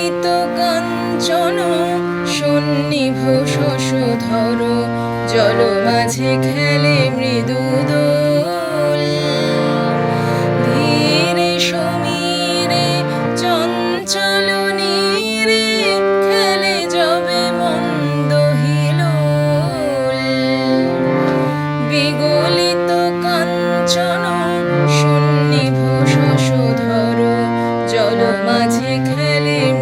পতিত কাঞ্চন সন্নিভ শশধর জল মাঝে খেলে মৃদু Almighty Kelly